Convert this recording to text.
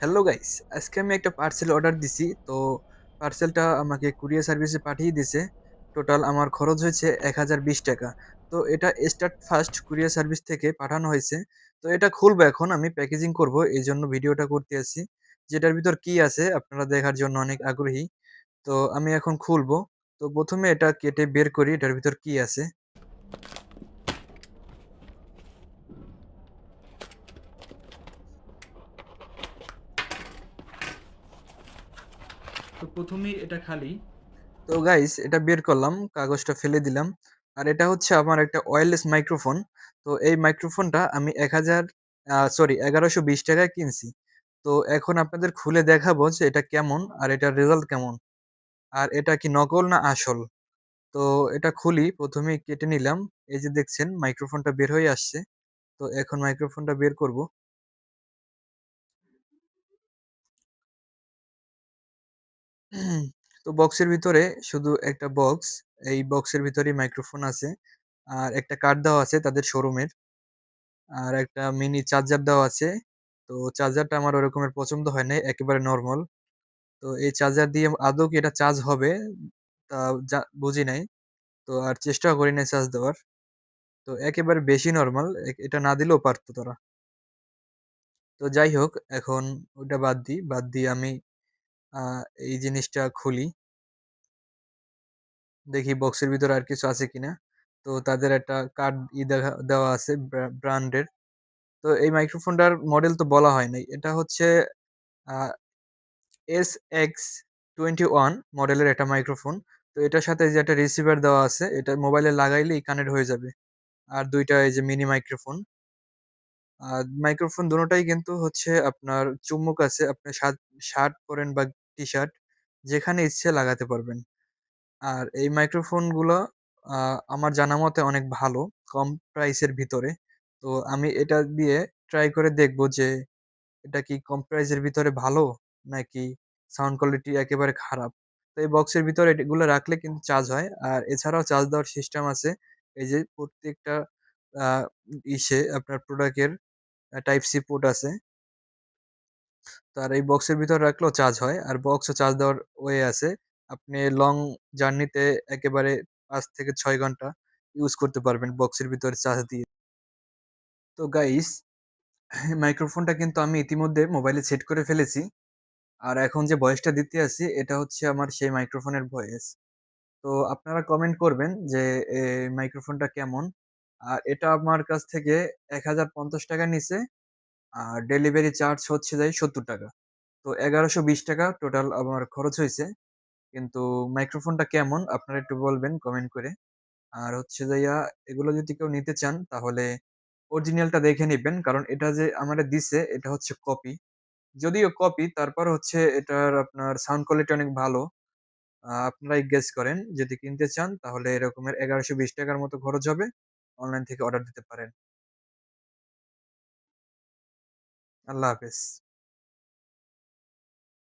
Hello guys আজকে আমি একটা পার্সেল অর্ডার দিছি। তো পার্সেলটা আমাকে কুরিয়ার সার্ভিসে পাঠিয়ে দিছে। টোটাল আমার খরচ হয়েছে এক হাজার বিশ টাকা। তো এটা স্টার্ট ফার্স্ট কুরিয়ার সার্ভিস থেকে পাঠানো হয়েছে। তো এটা খুলবো এখন। আমি প্যাকেজিং করব। এই জন্য ভিডিওটা করতে আসি যেটার ভিতর কি আছে আপনারা দেখার জন্য অনেক আগ্রহী। তো আমি এখন খুলবো। তো প্রথমে এটা কেটে বের করি। এটার ভিতর কি আছে? তো প্রথমেই এটা খালি। তো গাইস এটা বের করলাম, কাগজটা ফেলে দিলাম। আর এটা হচ্ছে আমার একটা ওয়্যারলেস মাইক্রোফোন তো এই মাইক্রোফোনটা আমি এক হাজার সরি এগারোশো বিশ টাকায় কিনছি। তো এখন আপনাদের খুলে দেখাবো যে এটা কেমন আর এটার রেজাল্ট কেমন। আর এটা কি নকল না আসল? তো এটা খুলি প্রথমে কেটে নিলাম। এই যে দেখছেন মাইক্রোফোনটা বের হয়ে আসছে। তো এখন মাইক্রোফোনটা বের করব। তো বক্সের ভিতরে শুধু একটা বক্স এই বক্সের ভিতরেই মাইক্রোফোন আছে। আর একটা কার্ড দেওয়া আছে তাদের শোরুমের আর একটা মিনি চার্জার দেওয়া আছে। তো চার্জারটা আমার ওরকমের পছন্দ হয় নাই, একেবারে নর্মাল তো এই চার্জার দিয়ে আদৌ কি এটা চার্জ হবে? তা বুঝি নাই। তো আর চেষ্টাও করি নাই চার্জ দেওয়ার। তো একেবারে বেশি নর্মাল এটা না দিলেও পারতো তারা। তো যাই হোক, এখন ওটা বাদ দিই। বাদ দিয়ে আমি এই জিনিসটা খুলি। দেখি বক্সের ভিতরে আর কিছু আছে কিনা। তো তাদের একটা কার্ড ই দেখা, দেওয়া আছে ব্র্যান্ডের তো এই মাইক্রোফোনটার মডেল তো বলা হয় নাই। এটা হচ্ছে এস এক্স টোয়েন্টি ওয়ান মডেলের একটা মাইক্রোফোন তো এটার সাথে যে একটা রিসিভার দেওয়া আছে, এটা মোবাইলে লাগাইলেই কানেক্ট হয়ে যাবে। আর দুইটা এই যে মিনি মাইক্রোফোন মাইক্রোফোন দুটোটাই কিন্তু হচ্ছে আপনার চুম্বক আছে, আপনি শার্ট শার্ট পরেন বা টি শার্ট যেখানে ইচ্ছে লাগাতে পারবেন। আর এই মাইক্রোফোনগুলো আমার জানা মতে অনেক ভালো, কম প্রাইসের ভিতরে। তো আমি এটা দিয়ে ট্রাই করে দেখব যে, এটা কি কম প্রাইসের ভিতরে ভালো, নাকি সাউন্ড কোয়ালিটি একেবারে খারাপ? তো এই বক্সের ভিতরে এগুলো রাখলে কিন্তু চার্জ হয়। আর এছাড়াও চার্জ দেওয়ার সিস্টেম আছে, এই যে প্রত্যেকটা ইসে আপনার প্রোডাক্টের টাইপ সি পোর্ট আছে। তার এই বক্সের ভিতর রাখলেও চার্জ হয়। আর বক্সও চার্জ দেওয়ার ওয়ে আছে। আপনি লং জার্নিতে একেবারে পাঁচ থেকে ছয় ঘণ্টা ইউজ করতে পারবেন বক্সের ভিতরে চার্জ দিয়ে। তো গাইস মাইক্রোফোনটা কিন্তু আমি ইতিমধ্যে মোবাইলে সেট করে ফেলেছি। আর এখন যে ভয়েসটা দিতে আছি এটা হচ্ছে আমার সেই মাইক্রোফোনের ভয়েস তো আপনারা কমেন্ট করবেন যে মাইক্রোফোনটা কেমন? আর এটা আমার কাছ থেকে এক হাজার পঞ্চাশ টাকা নিছে। আর ডেলিভারি চার্জ হচ্ছে যাই সত্তর টাকা। তো এগারোশো বিশ টাকা টোটাল আমার খরচ হয়েছে কিন্তু মাইক্রোফোনটা কেমন আপনারা একটু বলবেন কমেন্ট করে। আর হচ্ছে যাইয়া এগুলো যদি কেউ নিতে চান তাহলে অরিজিনালটা দেখে নেবেন। কারণ এটা যে আমার দিছে, এটা হচ্ছে কপি যদিও কপি তারপর হচ্ছে এটার আপনার সাউন্ড কোয়ালিটি অনেক ভালো। আপনারাই গেস করেন। যদি কিনতে চান তাহলে এরকমের এগারোশো বিশ টাকার মতো খরচ হবে। অনলাইন থেকে অর্ডার দিতে পারেন। আল্লাহ হাফেজ।